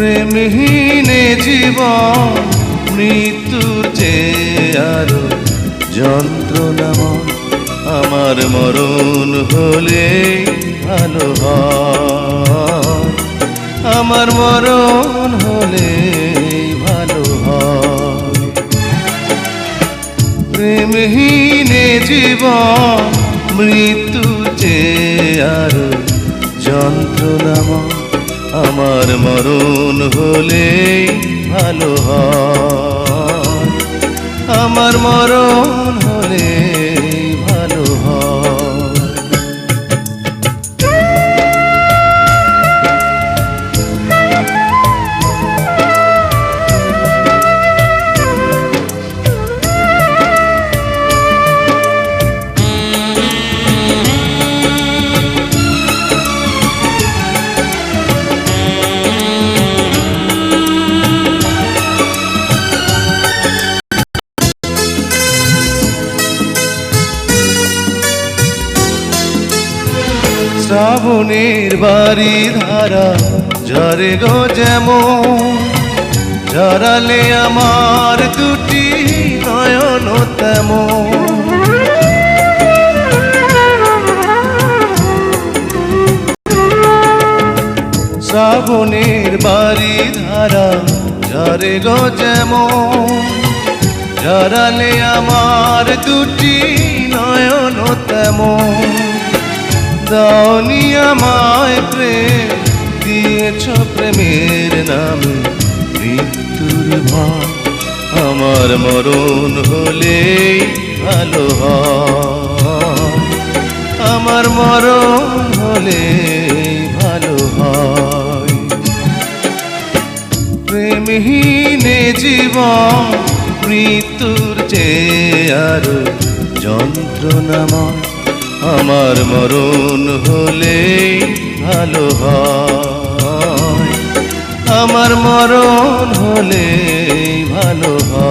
প্রেমহীনে জীবন, মৃত্যুর চেয়ে আরও যন্ত্রণাময়। আমার মরণ হলে ভালো আমার মরণ হলে ভালো হয়। প্রেমহীনে জীবন মৃত্যু চেয়ে আরও যন্ত্রণাময়। আমার মরণ হলে ভালো হয়। আমার মরণ হলে শ্রাবণের বাড়ি ধারা, ঝরে গো যেমন। ঝরালে আমার দুটি নয়ন তেমন। শ্রাবণের বাড়ি ধারা, ঝরে গো যেমন। ঝরালে আমার দুটি নয়ন তেমন। দাওনি আমায় প্রেম দিয়েছ প্রেমের নামে। মৃত্যুর ভয় আমার মরণ হলেই ভালো আমার মরণ হলে ভালো হয়। প্রেমহীনে জীবন মৃত্যুর চেয়ে আরও যন্ত্রণাময় আমার মরণ হলে ভালো হয়। আমার মরণ হলে ভালো হয়।